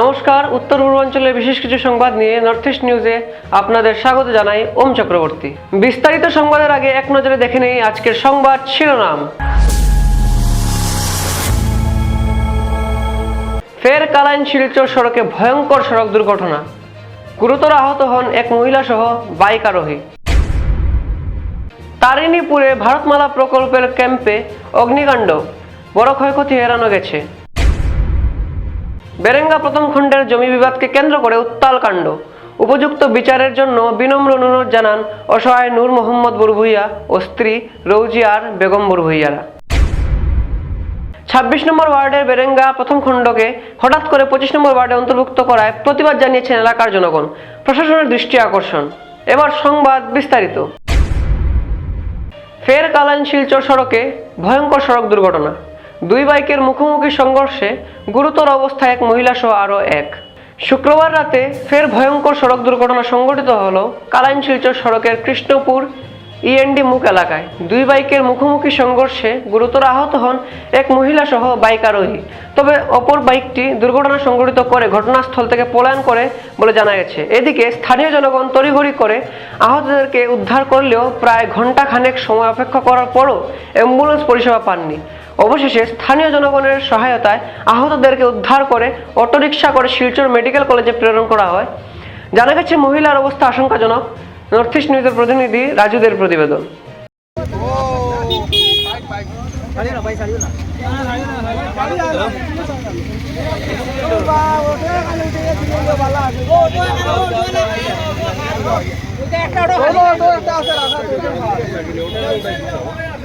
নমস্কার, উত্তর পূর্বাঞ্চলের বিশেষ কিছু সংবাদ নিয়ে নর্থ ইস্ট নিউজে আপনাদের স্বাগত জানাই ওম চক্রবর্তী। বিস্তারিত সংবাদের আগে এক নজরে দেখে নেই আজকের সংবাদ শিরোনাম। ফের কালাইন শিলচর সড়কে ভয়ঙ্কর সড়ক দুর্ঘটনা। গুরুতর আহত হন এক মহিলা সহ বাইক আরোহী। তারিণীপুরে ভারতমালা প্রকল্পের ক্যাম্পে অগ্নিকাণ্ড। বড় ক্ষয়ক্ষতি এড়ানো গেছে। বেরেঙ্গা প্রথম খণ্ডের জমি বিবাদকে কেন্দ্র করে উত্তাল কাণ্ড। উপযুক্ত বিচারের জন্য বিনম্র অনুরোধ জানান অসহায় নূর মোহাম্মদ বুরভুইয়া ও স্ত্রী রৌজিয়ার বেগম বুরভুইয়ারা। ছাব্বিশ নম্বর ওয়ার্ডের বেরেঙ্গা প্রথম খণ্ডকে হঠাৎ করে পঁচিশ নম্বর ওয়ার্ডে অন্তর্ভুক্ত করায় প্রতিবাদ জানিয়েছেন এলাকার জনগণ। প্রশাসনের দৃষ্টি আকর্ষণ। এবার সংবাদ বিস্তারিত। ফের কালাইন শিলচর সড়কে ভয়ঙ্কর সড়ক দুর্ঘটনা। দুই বাইকের মুখোমুখি সংঘর্ষে গুরুতর অবস্থায় এক মহিলা সহ আরও এক। শুক্রবার রাতে ফের ভয়ঙ্কর সড়ক দুর্ঘটনা সংঘটিত হল কালাইন শিলচর সড়কের কৃষ্ণপুর ইএনডি মুখ এলাকায়। দুই বাইকের মুখোমুখি সংঘর্ষে গুরুতর আহত হন এক মহিলা সহ বাইক আরোহী। তবে অপর বাইকটি দুর্ঘটনা সংঘটিত করে ঘটনাস্থল থেকে পলায়ন করে বলে জানা গেছে। এদিকে স্থানীয় জনগণ তড়িঘড়ি করে আহতদেরকে উদ্ধার করলেও প্রায় ঘণ্টা খানেক সময় অপেক্ষা করার পরও অ্যাম্বুলেন্স পরিষেবা পাননি। অবশেষে স্থানীয় জনগণের সহায়তায় আহতদেরকে উদ্ধার করে অটোরিকশা করে শিলচর মেডিকেল কলেজে প্রেরণ করা হয়। জানা গেছে মহিলার অবস্থা আশঙ্কাজনক। নর্থ ইস্ট নিউজের প্রতিনিধি রাজুদের প্রতিবেদন। তুমি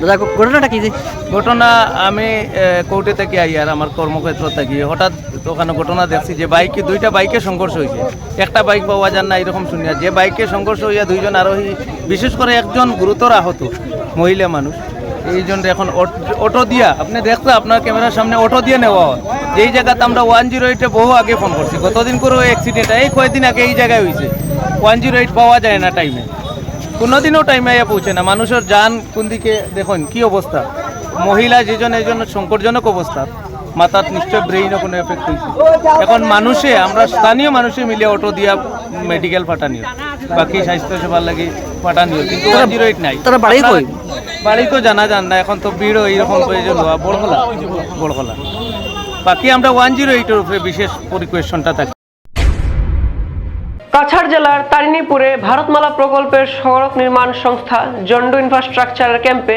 দাদা ঘটনাটা কি যে? ঘটনা আমি কোর্টে থেকে আই আর আমার কর্মক্ষেত্র থেকে। হঠাৎ ওখানে ঘটনা দেখছি যে বাইকে, দুইটা বাইকে সংঘর্ষ হয়েছে। একটা বাইক পাওয়া যান না, এরকম শুনিয়া। যে বাইকে সংঘর্ষ হইয়া দুইজন আরোহী, বিশেষ করে একজন গুরুতর আহত, মহিলা মানুষ। এই জন্য এখন অটো দিয়া, আপনি দেখতে আপনার ক্যামেরার সামনে অটো দিয়ে নেওয়া হয়। যেই জায়গাতে আমরা ওয়ান জিরো এইটে বহু আগে ফোন করছি। গতদিন করে ওই অ্যাক্সিডেন্ট এই কয়েকদিন আগে এই জায়গায় হয়েছে ওয়ান জিরো এইট পাওয়া যায় না টাইমে কোনোদিনও টাইমে আইয়া পৌঁছে না। মানুষের যান কোন দিকে দেখুন কি অবস্থা? মহিলা যেজন এই জন্য সংকটজনক অবস্থা। মাথার নিশ্চয় ব্রেইনও কোনো এফেক্ট হয়েছে এখন মানুষে আমরা স্থানীয় মানুষে মিলে অটো দিয়া মেডিকেল পাঠানিও। বাকি স্বাস্থ্য সেবার লাগে পাঠানিও। কিন্তু ওয়ান জিরো এইট নাই। তারা বাড়ি কই? বাড়ি তো জানা যান না। এখন তো ভিড় এইরকম প্রয়োজন হওয়া বড়খোলা বড়খোলা বাকি আমরা ওয়ান জিরো এইটের উপরে বিশেষ পরিকোয়েশনটা থাকি কাছাড় জেলার তারিণীপুরে ভারতমালা প্রকল্পের সড়ক নির্মাণ সংস্থা জন্ডু ইনফ্রাস্ট্রাকচারের ক্যাম্পে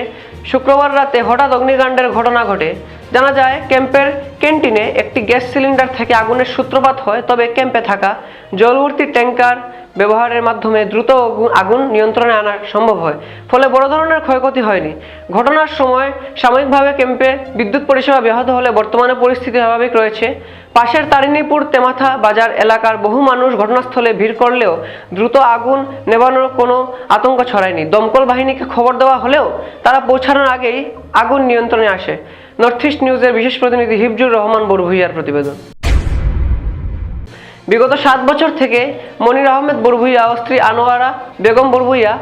শুক্রবার রাতে হঠাৎ অগ্নিকাণ্ডের ঘটনা ঘটে। জানা যায়, ক্যাম্পের ক্যান্টিনে একটি গ্যাস সিলিন্ডার থেকে আগুনের সূত্রপাত হয়, তবে ক্যাম্পে থাকা জলবর্তী ট্যাঙ্কার ব্যবহারের মাধ্যমে দ্রুত আগুন- নিয়ন্ত্রণে আনা সম্ভব হয়, ফলে বড় ধরনের ক্ষয়ক্ষতি হয়নি। ঘটনার সময় সাময়িকভাবে ক্যাম্পে বিদ্যুৎ পরিষেবা ব্যাহত হলে বর্তমানে পরিস্থিতি স্বাভাবিক রয়েছে। পাশের তারিণীপুর তেমাথা বাজার এলাকার বহু মানুষ ঘটনাস্থলে ভিড় করলেও দ্রুত আগুন নেভানোর কোনো আতঙ্ক ছড়ায়নি। দমকল বাহিনীকে খবর দেওয়া হলেও তারা পৌঁছানোর আগেই আগুন নিয়ন্ত্রণে আসে। নর্থ ইস্ট নিউজের বিশেষ প্রতিনিধি হিফজুর রহমান বড়ভুইয়ার প্রতিবেদন। বিগত সাত বছর থেকে মনির আহমেদ বরভুইয়া ও স্ত্রী আনোয়ারা বেগম বরভুইয়া,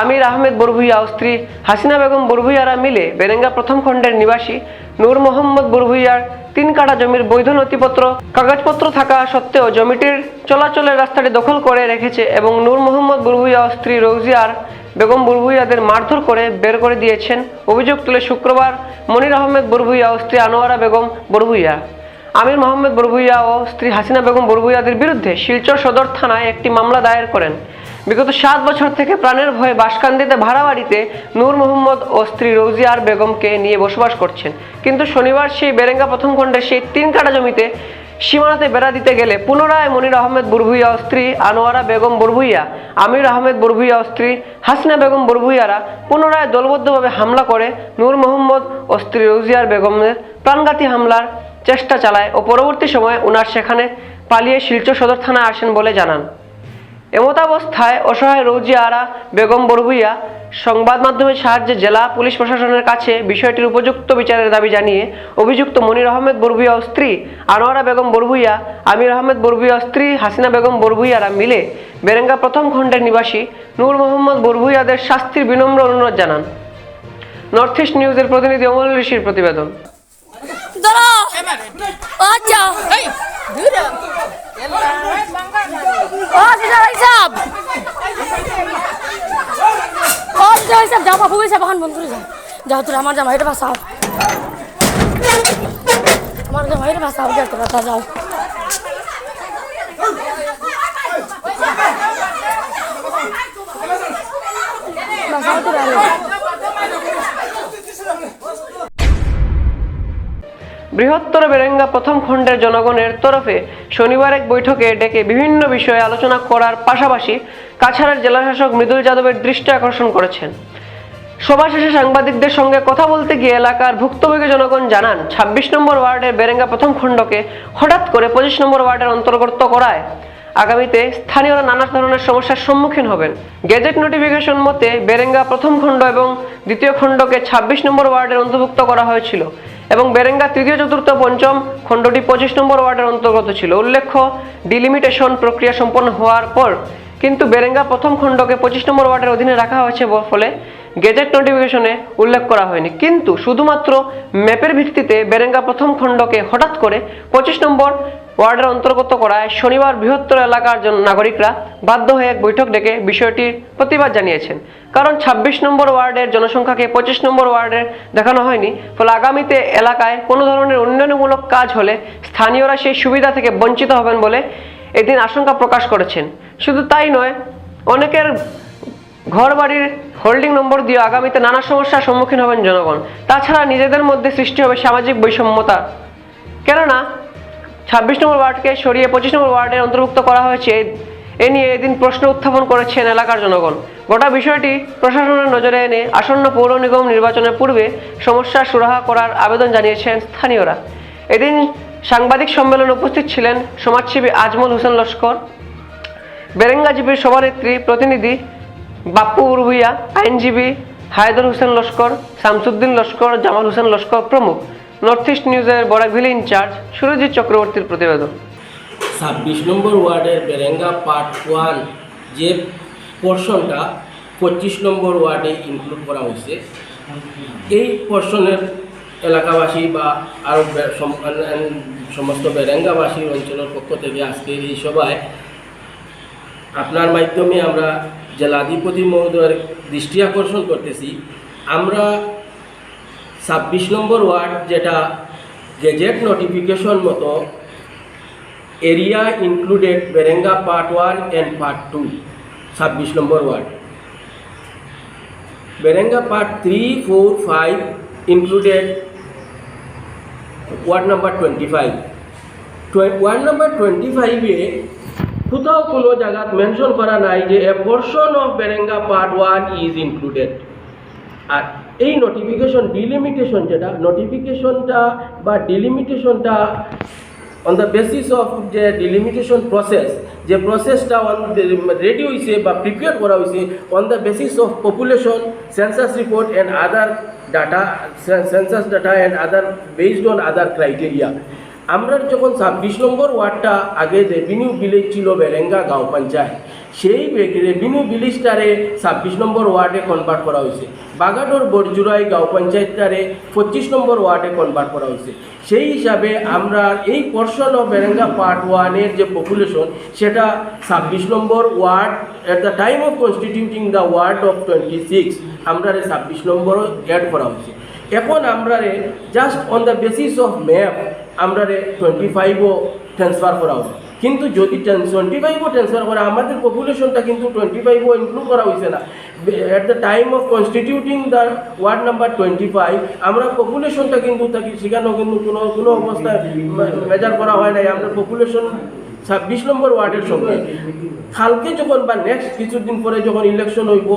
আমির আহমেদ বরভুইয়া ও স্ত্রী হাসিনা বেগম বরভুইয়ারা মিলে বেরেঙ্গা প্রথম খণ্ডের নিবাসী নূর মোহাম্মদ বরভুইয়ার তিন কাটা জমির বৈধ নথিপত্র, কাগজপত্র থাকা সত্ত্বেও জমিটির চলাচলের রাস্তাটি দখল করে রেখেছে এবং নূর মোহাম্মদ বরভুইয়া ও স্ত্রী রৌজিয়ার বেগম বরভুইয়াদের মারধর করে বের করে দিয়েছেন। অভিযোগ তুলে শুক্রবার মনির আহমেদ বরভুইয়া ও স্ত্রী আনোয়ারা বেগম বরভুইয়া আমির মোহাম্মদ বরভুইয়া ও স্ত্রী হাসিনা বেগম বরভুইয়াদের বিরুদ্ধে শিলচর সদর থানায় একটি মামলা দায়ের করেন। বিগত সাত বছর থেকে প্রাণের ভয়ে বাসকান্দিতে ভাড়া বাড়িতে নূর মোহাম্মদ ও স্ত্রী রৌজিয়ার বেগমকে নিয়ে বসবাস করছেন। কিন্তু শনিবার সেই বেরেঙ্গা প্রথম খণ্ডের সেই তিন কাটা জমিতে সীমানাতে বেড়া দিতে গেলে পুনরায় মনির আহমেদ বরভুইয়া স্ত্রী আনোয়ারা বেগম বরভুইয়া, আমির আহমেদ বরভুইয়া স্ত্রী হাসিনা বেগম বরভুইয়ারা পুনরায় দলবদ্ধভাবে হামলা করে নূর মোহাম্মদ ও স্ত্রী রৌজিয়ার বেগমের প্রাণঘাতী হামলার চেষ্টা চালায় ও পরবর্তী সময়ে উনার সেখানে পালিয়ে শিলচর সদর থানায় আসেন বলে জানান। এমতাবস্থায় অসহায় রৌজিয়া আরা বেগম বরভুইয়া সংবাদ মাধ্যমের সাহায্যে জেলা পুলিশ প্রশাসনের কাছে বিষয়টির উপযুক্ত বিচারের দাবি জানিয়ে অভিযুক্ত মনির আহমেদ বরভুইয়া ও স্ত্রী আনোয়ারা বেগম বরভুইয়া আমির আহমেদ বরভুইয়া স্ত্রী হাসিনা বেগম বরভুইয়ারা মিলে বেরেঙ্গা প্রথম খণ্ডের নিবাসী নূর মোহাম্মদ বরভুইয়াদের শাস্তির বিনম্র অনুরোধ জানান। নর্থ ইস্ট নিউজের প্রতিনিধি অমল ঋষির প্রতিবেদন। ও ভাই সাহেব জামা ফুবে সাহেব এখন বন্ধ যাও যাও তোর আমার জামা এটা বাসাও আমার জামা এটা বাসাও যা তোরা তা যাও। বাসাও তোরা বৃহত্তর বেরেঙ্গা প্রথম খণ্ডের জনগণের তরফে শনিবার এক বৈঠকে ডেকে বিভিন্ন বিষয়ে আলোচনা করার পাশাপাশি কাছাড়ের জেলাশাসক মৃদুল যাদবের দৃষ্টি আকর্ষণ করেছেন। সভা শেষে সাংবাদিকদের সঙ্গে কথা বলতে গিয়ে এলাকার ভুক্তভোগী জনগণ জানান, ছাব্বিশ নম্বর ওয়ার্ডের বেরেঙ্গা প্রথম খণ্ডকে হঠাৎ করে পঁচিশ নম্বর ওয়ার্ডের অন্তর্গত করায়। আগামীতে স্থানীয়রা নানা ধরনের সমস্যার সম্মুখীন হবেন। গেজেট নোটিফিকেশন মতে, বেরেঙ্গা প্রথম খণ্ড এবং দ্বিতীয় খণ্ডকে ছাব্বিশ নম্বর ওয়ার্ডের অন্তর্ভুক্ত করা হয়েছিল। এবং বেরেঙ্গা তৃতীয় চতুর্থ পঞ্চম খণ্ডটি পঁচিশ নম্বর ওয়ার্ডের অন্তর্গত ছিল। উল্লেখ্য, ডিলিমিটেশন প্রক্রিয়া সম্পন্ন হওয়ার পর কিন্তু বেরেঙ্গা প্রথম খণ্ডকে পঁচিশ নম্বর ওয়ার্ডের অধীনে রাখা হয়েছে ফলে গেজেট নোটিফিকেশনে উল্লেখ করা হয়নি। কিন্তু শুধুমাত্র ম্যাপের ভিত্তিতে বেরেঙ্গা প্রথম খণ্ডকে হঠাৎ করে পঁচিশ নম্বর ওয়ার্ডের অন্তর্গত করায় শনিবার বৃহত্তর এলাকার নাগরিকরা বাধ্য হয়ে এক বৈঠক ডেকে বিষয়টির প্রতিবাদ জানিয়েছেন। কারণ ছাব্বিশ নম্বর ওয়ার্ডের জনসংখ্যাকে পঁচিশ নম্বর ওয়ার্ডের দেখানো হয়নি, ফলে আগামীতে এলাকায় কোনো ধরনের উন্নয়নমূলক কাজ হলে স্থানীয়রা সেই সুবিধা থেকে বঞ্চিত হবেন বলে এদিন আশঙ্কা প্রকাশ করেছেন। শুধু তাই নয়, অনেকের ঘর বাড়ির হোল্ডিং নম্বর দিয়ে আগামীতে নানা সমস্যার সম্মুখীন হবেন জনগণ। তাছাড়া নিজেদের মধ্যে সৃষ্টি হবে সামাজিক বৈষম্যতা। কেননা ছাব্বিশ নম্বর ওয়ার্ডকে সরিয়ে পঁচিশ নম্বর ওয়ার্ডের অন্তর্ভুক্ত করা হয়েছে। এ- নিয়ে এদিন প্রশ্ন উত্থাপন করেছেন এলাকার জনগণ। গোটা বিষয়টি প্রশাসনের নজরে এনে আসন্ন পৌর নিগম নির্বাচনের পূর্বে সমস্যার সুরাহা করার আবেদন জানিয়েছেন স্থানীয়রা। এদিন সাংবাদিক সম্মেলনে উপস্থিত ছিলেন সমাজসেবী আজমল হোসেন লস্কর বেরেঙ্গাজীবীর সভানেত্রী প্রতিনিধি বাপ্পু উরভুইয়া আইনজীবী হায়দর হোসেন লস্কর, শামসুদ্দিন লস্কর, জামাল হোসেন লস্কর প্রমুখ। নর্থ ইস্ট নিউজের বড়াভিলি ইনচার্জ সুরজিৎ চক্রবর্তীর প্রতিবেদন। ছাব্বিশ নম্বর ওয়ার্ডের বেরেঙ্গা পার্ট ওয়ান যে পোর্শনটা পঁচিশ নম্বর ওয়ার্ডে ইনক্লুড করা হয়েছে, এই পোর্শনের এলাকাবাসী বা আরও সমস্ত বেরেঙ্গাবাসী অঞ্চলের পক্ষ থেকে আজকের এই সভায় আপনার মাধ্যমে আমরা জেলাধিপতি মহোদয়ের দৃষ্টি আকর্ষণ করতেছি। আমরা ছাব্বিশ নম্বর ওয়ার্ড যেটা গেজেট নোটিফিকেশন মতো area included Berenga part one and part two ছাব্বিশ নম্বর ward. Berenga part three four five included ward number twenty five ward number twenty ফাইভে কোথাও কোনো জায়গাত মেনশন করা নাই যে a portion of Berenga part one is included আর এই notification delimitation যেটা নোটিফিকেশনটা বা ডিলিমিটেশনটা অন দ্য বেসিস অফ যে ডিলিমিটেশন প্রসেস যে প্রসেসটা অন রেডি হয়েছে বা প্রিপেয়ার করা হয়েছে on the basis of population census report and other data census data and other based on other criteria আমরা যখন ছাব্বিশ নম্বর ওয়ার্ডটা আগে রেভিনিউ ভিলেজ ছিল বেরেঙ্গা গাঁও পঞ্চায়েত সেই রেভিনিউ ভিলেজটারে ছাব্বিশ নম্বর ওয়ার্ডে কনভার্ট করা হয়েছে। বাগাডোর বরজুরাই গাঁও পঞ্চায়েতটারে পঁচিশ নম্বর ওয়ার্ডে কনভার্ট করা হয়েছে। সেই হিসাবে আমরা এই পোর্শন অফ বেরেঙ্গা পার্ট ওয়ানের যে পপুলেশন সেটা ছাব্বিশ number ward at the time of constituting the ward of twenty six আমরা ছাব্বিশ নম্বরও অ্যাড করা হয়েছে। এখন আমরা just on the basis of map আমরা টোয়েন্টি ফাইভও ট্রান্সফার করা হবে কিন্তু যদি টোয়েন্টি ফাইভও ট্রান্সফার করা, আমাদের পপুলেশনটা কিন্তু টোয়েন্টি ফাইভও ইনক্লুড করা হয়েছে না। At the time of constituting the ward number twenty five আমরা পপুলেশনটা কিন্তু থাকি, সেখানেও কিন্তু কোনো কোনো অবস্থায় মেজার করা হয় নাই। আমরা পপুলেশন ছাব্বিশ নম্বর ওয়ার্ডের সঙ্গে। কালকে যখন বা নেক্সট কিছুদিন পরে যখন ইলেকশন হইব,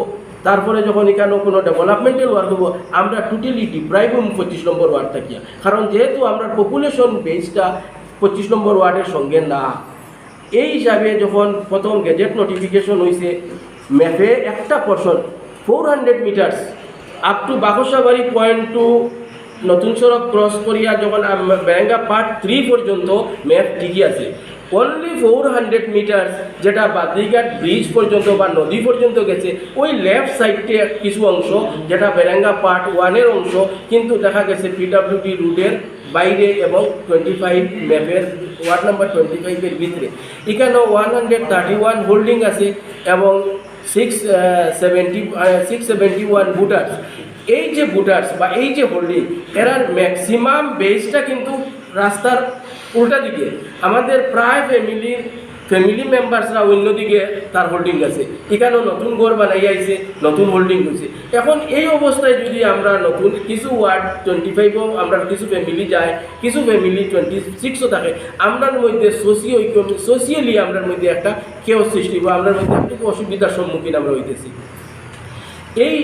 তারপরে যখন এখানে কোনো ডেভেলপমেন্টাল ওয়ার্ক হব আমরা টোটালি ডিপ্রাইভ হম পঁচিশ নম্বর ওয়ার্ড থাকিয়া। কারণ যেহেতু আমরা পপুলেশন বেসটা পঁচিশ নম্বর ওয়ার্ডের সঙ্গে না। এই হিসাবে যখন প্রথম গেজেট নোটিফিকেশন হয়েছে ম্যাপে একটা portion four hundred meters up to Baksabari point to নতুন সড়ক ক্রস করিয়া যখন বেরেঙ্গা পার্ট থ্রি পর্যন্ত ম্যাপ ঠিকই আছে। অনলি ফোর হান্ড্রেড মিটার্স যেটা বাদ্রিঘাট ব্রিজ পর্যন্ত বা নদী পর্যন্ত গেছে, ওই লেফট সাইডে কিছু অংশ, যেটা বেরেঙ্গা পার্ট ওয়ানের অংশ, কিন্তু দেখা গেছে পিডাব্লিউডি রুটের বাইরে এবং টোয়েন্টি ফাইভ ম্যাপের ওয়ার্ড নাম্বার টোয়েন্টি ফাইভের ভিতরে। এখানে one hundred thirty one holding আছে এবং six seventy six seventy one voters এই যে ভোটার্স বা এই যে হোল্ডিং এরার ম্যাক্সিমাম বেসটা কিন্তু রাস্তার উল্টা দিকে। আমাদের প্রায় ফ্যামিলির ফ্যামিলি মেম্বার্সরা অন্যদিকে তার হোল্ডিং আছে। এখানেও নতুন ঘর বানাই আইছে, নতুন হোল্ডিং হয়েছে এখন এই অবস্থায় যদি আমরা নতুন কিছু ওয়ার্ড টোয়েন্টি ফাইভও আমরা কিছু ফ্যামিলি যায়, কিছু ফ্যামিলি টোয়েন্টি সিক্সও থাকে, আমরার মধ্যে সোশিও সোশিয়ালি আমরার মধ্যে একটা কেউ সৃষ্টি বা আমরার মধ্যে একটু অসুবিধার সম্মুখীন আমরা হইতেছি। এই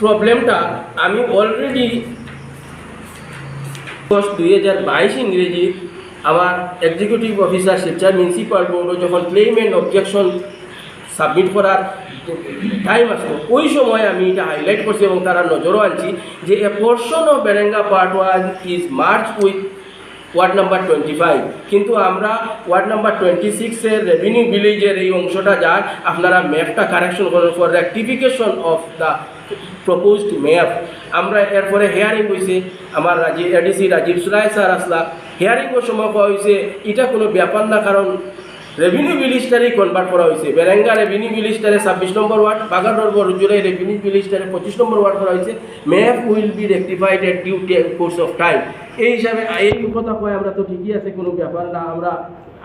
প্রবলেমটা আমি অলরেডি দুই হাজার বাইশ ইংরেজি আমার এক্সিকিউটিভ অফিসার শিলচর মিউনিসিপাল বোর্ডও যখন ক্লেম অ্যান্ড অবজেকশন সাবমিট করার টাইম আসলো ওই সময় আমি এটা হাইলাইট করছি এবং তারা নজরও আনছি যে a portion of Berenga part one is march with ward number twenty five কিন্তু আমরা ওয়ার্ড নাম্বার টোয়েন্টি সিক্সের রেভিনিউ ভিলেজের এই অংশটা যার, আপনারা ম্যাপটা কারেকশন করুন for rectification of the proposed map আমরা এরপরে হেয়ারিং হয়েছে আমার রাজীব এডিসি রাজীব সুরায় স্যার আসলা হেয়ারিংয়ের সময় কোয়া হয়েছে। এটা কোনো ব্যাপার না, কারণ রেভিনিউ মিনিস্টারই কনভার্ট করা হয়েছে। বেরেঙ্গা রেভিনিউ মিনিস্টারে ছাব্বিশ নম্বর ওয়ার্ড বাগানোর জুলাই রেভিনিউ মিনিস্টারে পঁচিশ নম্বর ওয়ার্ড করা হয়েছে। Map will be rectified at due course of time এই হিসাবে, এই কথা কয়, আমরা তো ঠিকই আছে, কোনো ব্যাপার না, আমরা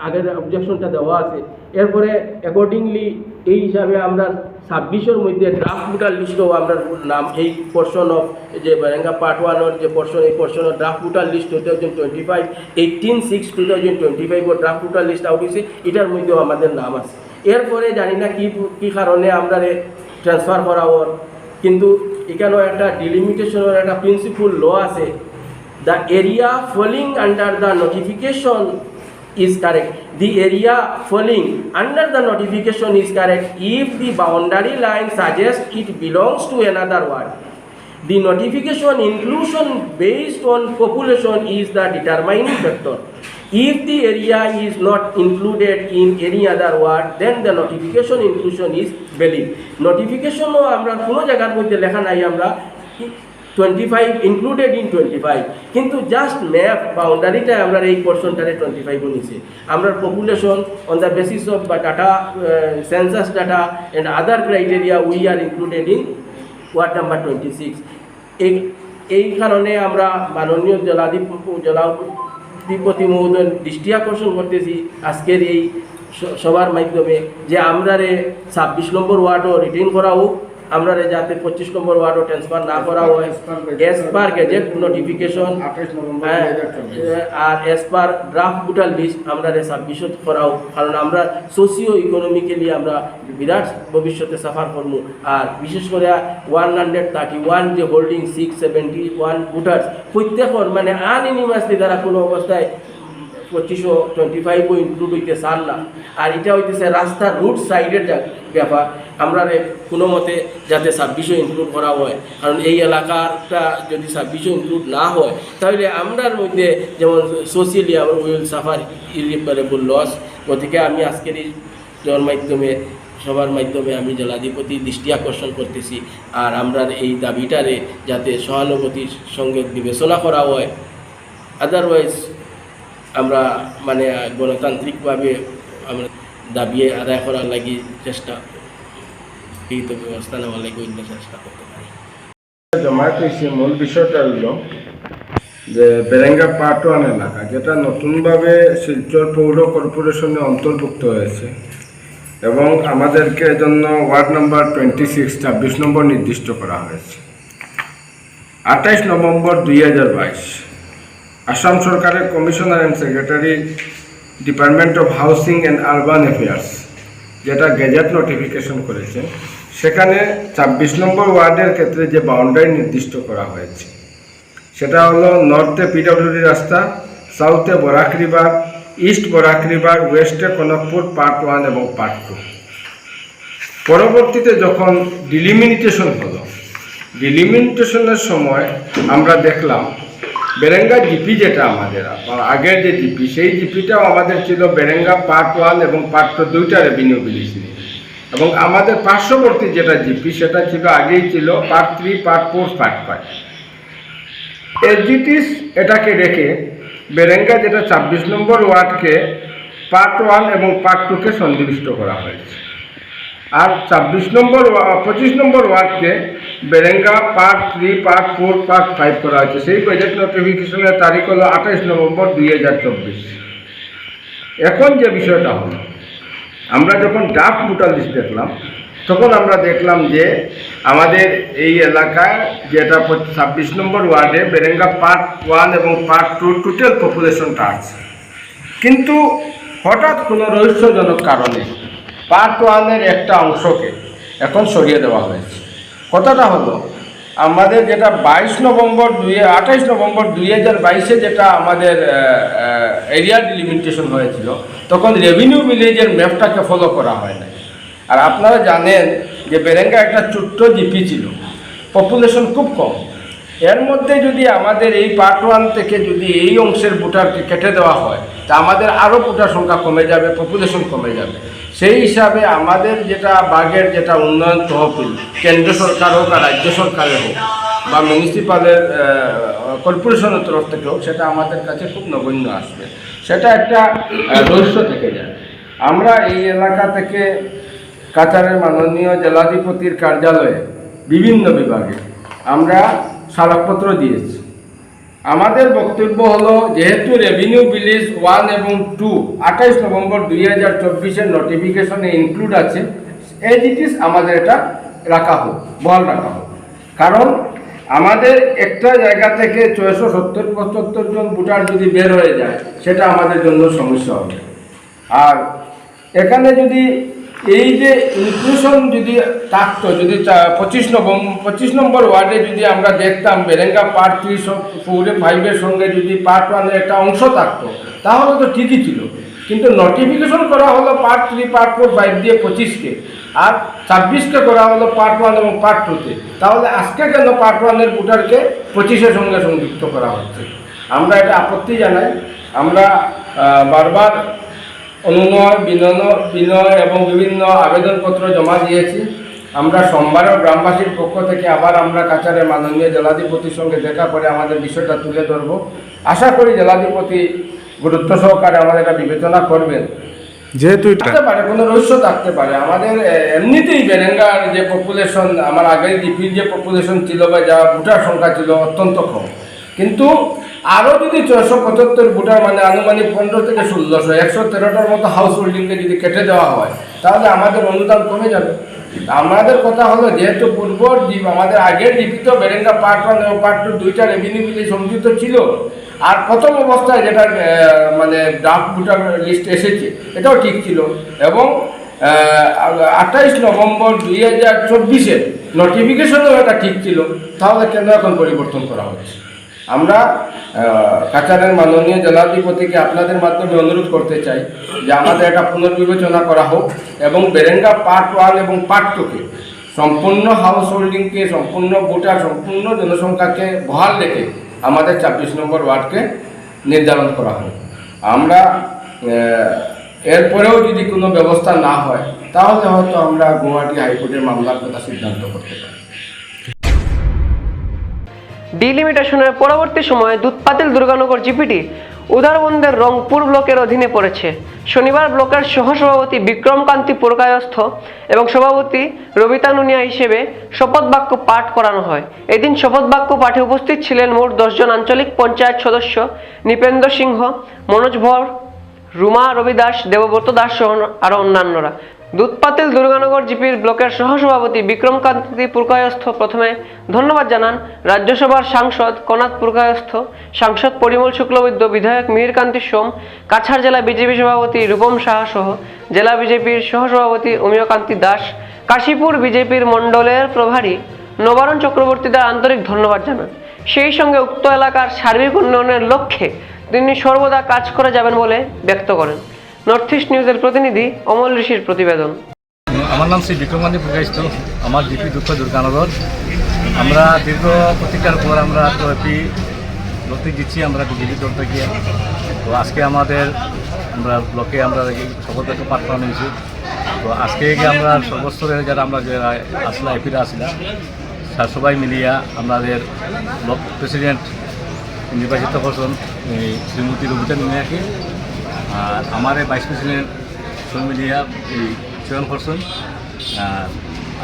আগের অবজেকশনটা দেওয়া আছে। এরপরে অ্যাকর্ডিংলি এই হিসাবে আমরা ছাব্বিশের মধ্যে ড্রাফট ভোটার লিস্টও আমরা নাম, এই পোর্শন অফ যে বেরেঙ্গা পার্ট ওয়ানের যে পোর্শন এই পোর্শনের draft voter list two thousand twenty five eighteen six two thousand twenty ফাইভের ড্রাফট ভোটার লিস্ট আউট হয়েছে, এটার মধ্যেও আমাদের নাম আছে। এরপরে জানি না কী কী কারণে আমরা ট্রান্সফার করা ওর, কিন্তু এখানেও একটা ডিলিমিটেশনের একটা প্রিন্সিপাল ল আছে the area falling under the notification is correct the area falling under the notification is correct if the boundary line suggests it belongs to another ward the notification inclusion based on population is the determining factor if the area is not included in any other ward then the notification inclusion is valid notification ও আমরা কোনো জায়গার মধ্যে লেখা নাই আমরা twenty five included in twenty five কিন্তু just map বাউন্ডারিটা আমরা এই পোর্শনটারে টোয়েন্টি ফাইভও নিছে আমরা population on the basis of বা data census data and other criteria we are included in ward number twenty six এই এই কারণে আমরা মাননীয় জলাধিপ, জলাধিপতি মহোদয় দৃষ্টি আকর্ষণ করতেছি আজকের এই সবার মাধ্যমে যে আমরা ছাব্বিশ নম্বর ওয়ার্ডও রিটেন করা হোক। আমরা রে যাতে পঁচিশ নম্বর ওয়ার্ডও ট্রান্সফার না করা হয় এস পার গেজেট নোটিফিকেশন আর as per draft voter list আমরা রে সাবমিশন করাও কারণ আমরা সোশিও ইকোনমিক্যালি আমরা বিরাট ভবিষ্যতে সাফার করব। আর বিশেষ করে ওয়ান হান্ড্রেড থার্টি ওয়ান যে holding six seventy one voters প্রত্যেকর মানে আনইনিমাসলি তারা কোনো অবস্থায় পঁচিশশো টোয়েন্টি ফাইভও ইনক্লুড হইতে না আর এটা হইতেছে রাস্তার রুট সাইডের ব্যাপার। আমরা কোনো মতে যাতে ছাব্বিশও ইনক্লুড করা হয়। কারণ এই এলাকাটা যদি ছাব্বিশও ইনক্লুড না হয়, তাহলে আমরার মধ্যে যেমন সোশিয়ালি আমার উইল সাফার ইরিপারেবল লস গতিকে আমি আজকের এই মাধ্যমে সবার মাধ্যমে আমি জলাধিপতি দৃষ্টি আকর্ষণ করতেছি। আর আমরা এই দাবিটারে যাতে সহানুভূতির সঙ্গে বিবেচনা করা হয়। আদারওয়াইজ আমরা মানে গণতান্ত্রিকভাবে আমরা দাবি আদায় করার লাগি চেষ্টা বিহিত ব্যবস্থা নেওয়ার লাগি অন্য চেষ্টা করতে পারি। মূল বিষয়টা হইল যে বেরেঙ্গা পার্ট ওয়ান এলাকা, যেটা নতুনভাবে শিলচর পৌর কর্পোরেশনে অন্তর্ভুক্ত হয়েছে এবং আমাদেরকে এজন্য ওয়ার্ড নাম্বার টোয়েন্টি সিক্স ছাব্বিশ নম্বর নির্দিষ্ট করা হয়েছে। আঠাইশ নভেম্বর দুই হাজার বাইশ। আসাম সরকারের commissioner and secretary department of housing and urban affairs যেটা গেজেট নোটিফিকেশন করেছে, সেখানে ছাব্বিশ নম্বর ওয়ার্ডের ক্ষেত্রে যে বাউন্ডারি নির্দিষ্ট করা হয়েছে, সেটা হলো নর্থে পিডব্লিউডি রাস্তা সাউথে Barak river east Barak river ওয়েস্টে Kanakpur part one এবং পার্ট টু পরবর্তীতে যখন ডিলিমিনিটেশন হলো ডিলিমিটেশনের সময় আমরা দেখলাম বেরেঙ্গা জিপি যেটা আমাদের আগের যে জিপি সেই জিপিটাও আমাদের ছিল বেরেঙ্গা পার্ট ওয়ান এবং পার্ট টু দুইটা রেভিনিউ বিলিস নিয়ে। এবং আমাদের পার্শ্ববর্তী যেটা জিপি সেটা ছিল আগেই ছিল part three part four part five এসজিটিস এটাকে রেখে বেরেঙ্গা যেটা ছাব্বিশ নম্বর ওয়ার্ডকে পার্ট ওয়ান এবং পার্ট টুকে সন্নিবিষ্ট করা হয়েছে। আর ছাব্বিশ নম্বর পঁচিশ নম্বর ওয়ার্ডকে Berenga part three, part four, part five করা হয়েছে। সেই বাজেট নোটিফিকেশনের তারিখ হলো আঠাইশ নভেম্বর দুই হাজার চব্বিশ। এখন যে বিষয়টা হলো, আমরা যখন ড্রাফট ভোটার লিস্ট দেখলাম, তখন আমরা দেখলাম যে আমাদের এই এলাকায় যেটা ছাব্বিশ নম্বর ওয়ার্ডে বেরেঙ্গা পার্ট ওয়ান এবং পার্ট টু টোটাল পপুলেশনটা আছে। কিন্তু হঠাৎ কোনো রহস্যজনক কারণে পার্ট ওয়ানের একটা অংশকে এখন সরিয়ে দেওয়া হয়েছে। কথাটা হলো, আমাদের যেটা বাইশ নভেম্বর দুই, আঠাইশ নভেম্বর দুই হাজার বাইশে যেটা আমাদের এরিয়া ডিলিমিটেশন হয়েছিল, তখন রেভিনিউ ভিলেজের ম্যাপটাকে ফলো করা হয় নাই। আর আপনারা জানেন যে বেরেঙ্গা একটা ছোট্ট জিপি ছিল পপুলেশন খুব কম। এর মধ্যে যদি আমাদের এই পার্ট ওয়ান থেকে যদি এই অংশের ভোটারকে কেটে দেওয়া হয়, তা আমাদের আরও ভোটার সংখ্যা কমে যাবে পপুলেশন কমে যাবে। সেই হিসাবে আমাদের যেটা বাঘের যেটা উন্নয়ন তহবিল, কেন্দ্র সরকার হোক আর রাজ্য সরকারের হোক, বা মিউনিসিপালের কর্পোরেশনের তরফ থেকে হোক, সেটা আমাদের কাছে খুব নগণ্য আসবে। সেটা একটা রহস্য থেকে যায়। আমরা এই এলাকা থেকে কাতারের মাননীয় জেলাধিপতির কার্যালয়ে বিভিন্ন বিভাগে আমরা স্মারকপত্র দিয়েছে। আমাদের বক্তব্য হলো, যেহেতু রেভিনিউ বিলিজ ওয়ান এবং টু আঠাইশ নভেম্বর দুই হাজার চব্বিশের নোটিফিকেশনে ইনক্লুড আছে এজ ইট ইস আমাদের এটা রাখা হোক, বহাল রাখা হোক। কারণ আমাদের একটা জায়গা থেকে ছয়শো সত্তর, পঁচাত্তর জন ভোটার যদি বের হয়ে যায়, সেটা আমাদের জন্য সমস্যা হবে। আর এখানে যদি এই যে ইনক্লুশন যদি থাকতো, যদি পঁচিশ নভেম্বর পঁচিশ নম্বর ওয়ার্ডে যদি আমরা দেখতাম, বেরেঙ্গা পার্ট থ্রি ফোরে ফাইভের সঙ্গে যদি পার্ট ওয়ানের একটা অংশ থাকতো, তাহলে তো ঠিকই ছিল। কিন্তু নোটিফিকেশন করা হলো part three part four five দিয়ে পঁচিশকে, আর ছাব্বিশকে করা হলো পার্ট ওয়ান এবং পার্ট টুতে তাহলে আজকে কেন পার্ট ওয়ানের ভোটারকে পঁচিশের সঙ্গে সংযুক্ত করা হচ্ছে? আমরা এটা আপত্তি জানাই। আমরা বারবার অনুনয় বিনয় বিনয় এবং বিভিন্ন আবেদনপত্র জমা দিয়েছি। আমরা সোমবারও গ্রামবাসীর পক্ষ থেকে আবার আমরা কাছাড়ের মাননীয় জেলাধিপতির সঙ্গে দেখা করে আমাদের বিষয়টা তুলে ধরব। আশা করি জেলাধিপতি গুরুত্ব সহকারে আমাদের এটা বিবেচনা করবেন। যেহেতু থাকতে পারে কোনো রহস্য থাকতে পারে। আমাদের এমনিতেই বেরেঙ্গার যে পপুলেশন আমার আগের জিপির যে পপুলেশন ছিল বা যা ভোটার সংখ্যা ছিল অত্যন্ত কম। কিন্তু আরও যদি ছয়শো পঁচাত্তর ভোটার মানে আনুমানিক পনেরো থেকে ষোলোশো একশো তেরোটার মতো হাউস হোল্ডিংকে যদি কেটে দেওয়া হয়, তাহলে আমাদের অনুদান কমে যাবে। আমাদের কথা হলো, যেহেতু পূর্ব জীব আমাদের আগের জীবিত বেরেঙ্গা পার্ট ওয়ান এবং পার্ট টু দুইটা রেভিনিউ বিলে সংযুক্ত ছিল। আর প্রথম অবস্থায় যেটা মানে ড্রাফট ভোটার লিস্ট এসেছে, এটাও ঠিক ছিল। এবং আঠাইশ নভেম্বর দুই হাজার চব্বিশে নোটিফিকেশনও এটা ঠিক ছিল। তাহলে কেন এখন পরিবর্তন করা হচ্ছে? আমরা আহ, কাছাড়ের মাননীয় জেলাধিপতিকে আপনাদের মাধ্যমে অনুরোধ করতে চাই যে আমাদের এটা পুনর্বিবেচনা করা হোক এবং বেরেঙ্গা পার্ট ওয়ান এবং পার্ট টুকে সম্পূর্ণ হাউস হোল্ডিংকে সম্পূর্ণ ভোটার সম্পূর্ণ জনসংখ্যাকে বহাল রেখে আমাদের ছাব্বিশ নম্বর ওয়ার্ডকে নির্ধারণ করা হয় আমরা এরপরেও যদি কোনো ব্যবস্থা না হয় তাহলে হয়তো আমরা গুয়াহাটি হাইকোর্টের মামলার কথা সিদ্ধান্ত করতে পারি। ডিলিমিটেশনের পরবর্তী সময়ে দুধপাতিল দুর্গানগর জিপিটি উদারবন্দের রংপুর ব্লকের অধীনে পড়েছে। শনিবার ব্লকের সহসভাপতি বিক্রমকান্তি পুরকায়স্থ এবং সভাপতি রবিতা নুনিয়া হিসেবে শপথ বাক্য পাঠ করানো হয়। এদিন শপথ বাক্য পাঠে উপস্থিত ছিলেন মোট দশজন আঞ্চলিক পঞ্চায়েত সদস্য নৃপেন্দ্র সিংহ, মনোজ ভর, রুমা রবি দাস দেবব্রত দাস সহ আরও অন্যান্যরা। দুধপাতিল দুর্গানগর জিপির ব্লকের সহসভাপতি বিক্রমকান্তি পুরকায়স্থ প্রথমে ধন্যবাদ জানান রাজ্যসভার সাংসদ কনাথ পুরকায়স্থ, সাংসদ পরিমল শুক্লবৈদ্য, বিধায়ক মিহিরকান্তি সোম, কাছাড় জেলা বিজেপি সভাপতি রূপম সাহা সহ জেলা বিজেপির সহসভাপতি অমিয়কান্তি দাস, কাশীপুর বিজেপির মণ্ডলের প্রভারী নবারণ চক্রবর্তীদের আন্তরিক ধন্যবাদ জানান। সেই সঙ্গে উক্ত এলাকার সার্বিক উন্নয়নের লক্ষ্যে তিনি সর্বদা কাজ করে যাবেন বলে ব্যক্ত করেন। নর্থ ইস্ট নিউজের প্রতিনিধি অমল ঋষির প্রতিবেদন। আমার নাম শ্রী বিক্রমানী প্রকাশিত আমার ডিপি দুঃখ দুর্গানগর। আমরা দীর্ঘ প্রতিকার পর আমরা তো এপি লড়তে দিচ্ছি, আমরা বিজেপি দল গিয়ে তো আজকে আমাদের, আমরা ব্লকে আমরা সকল থেকে পাঠ করা নিয়েছি তো আজকে আমরা সর্বস্তরের যারা আমরা যারা আসলা এপিরা স্যার সবাই মিলিয়া আমাদের ব্লক প্রেসিডেন্ট, নির্বাচিত এই শ্রীমতী রবিতা মিয়াকে। আর আমার এই ভাইস প্রেসিডেন্ট সব মিলিয়া এই চয়ন করছেন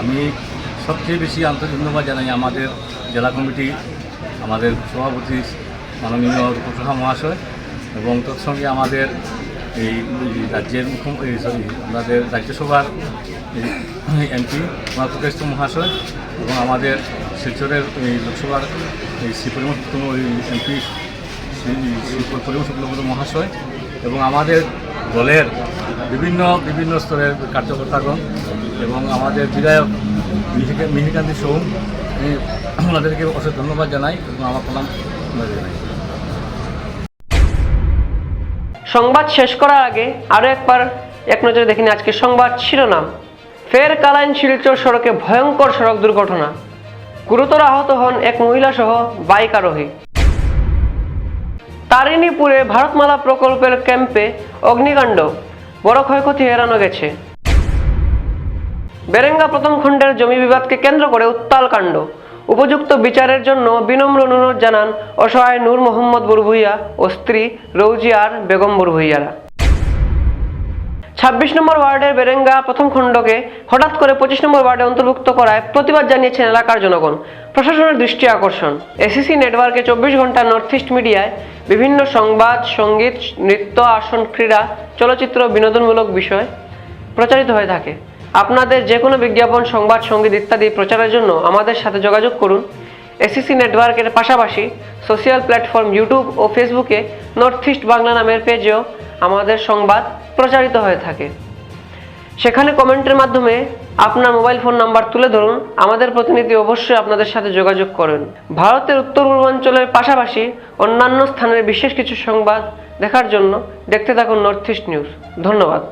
আমি সবচেয়ে বেশি আন্তরিক ধন্যবাদ জানাই আমাদের জেলা কমিটি, আমাদের সভাপতি মাননীয় রূপসভা মহাশয় এবং তৎসঙ্গে আমাদের এই রাজ্যের মুখ্য সরি আমাদের রাজ্যসভার এমপি কুমার প্রকাশ মহাশয় এবং আমাদের শিলচরের এই লোকসভার এই শ্রী পরিমল এমপি শ্রী পরিমল মহাশয়। এবং আমাদের দলের বিভিন্ন বিভিন্ন স্তরের কার্যকর্তাগণ এবং আমাদের বিধায়ক মিহিকান্তি সোম ওনাদেরকে অশেষ ধন্যবাদ জানাই এবং আমার প্রণাম জানাই। সংবাদ শেষ করার আগে আরও একবার এক নজরে দেখে নিই আজকের সংবাদ শিরোনাম। ফের কালাইন শিলচর সড়কে ভয়ঙ্কর সড়ক দুর্ঘটনা। গুরুতর আহত হন এক মহিলা সহ বাইক আরোহী। তারিণীপুরে ভারতমালা প্রকল্পের ক্যাম্পে অগ্নিকাণ্ড। বড় ক্ষয়ক্ষতি এড়ানো গেছে। বেরেঙ্গা প্রথম খণ্ডের জমি বিবাদকে কেন্দ্র করে উত্তাল কাণ্ড। উপযুক্ত বিচারের জন্য বিনম্র অনুরোধ জানান অসহায় নূর মোহাম্মদ বুরভুইয়া ও স্ত্রী রৌজিয়ার বেগম বুরভুইয়ারা ছাব্বিশ নম্বর ওয়ার্ডের বেরেঙ্গা প্রথম খণ্ডকে হঠাৎ করে পঁচিশ নম্বর ওয়ার্ডে অন্তর্ভুক্ত করায় প্রতিবাদ জানিয়েছেন এলাকার জনগণ। প্রশাসনের দৃষ্টি আকর্ষণ। এসিসি নেটওয়ার্কে চব্বিশ ঘণ্টা নর্থ ইস্ট মিডিয়ায় বিভিন্ন সংবাদ, সংগীত, নৃত্য, আসন, ক্রীড়া, চলচ্চিত্র, বিনোদনমূলক বিষয় প্রচারিত হয়ে থাকে। আপনাদের যে কোনো বিজ্ঞাপন, সংবাদ, সংগীত ইত্যাদি প্রচারের জন্য আমাদের সাথে যোগাযোগ করুন। এসিসি নেটওয়ার্কের পাশাপাশি সোশ্যাল প্ল্যাটফর্ম ইউটিউব ও ফেসবুকে নর্থ ইস্ট বাংলা নামের পেজেও আমাদের সংবাদ প্রচারিত হয়ে থাকে। সেখানে কমেন্টের মাধ্যমে আপনার মোবাইল ফোন নাম্বার তুলে ধরুন, আমাদের প্রতিনিধি অবশ্যই আপনাদের সাথে যোগাযোগ করেন। ভারতের উত্তর পূর্বাঞ্চলের পাশাপাশি অন্যান্য স্থানের বিশেষ কিছু সংবাদ দেখার জন্য দেখতে থাকুন নর্থ ইস্ট নিউজ। ধন্যবাদ।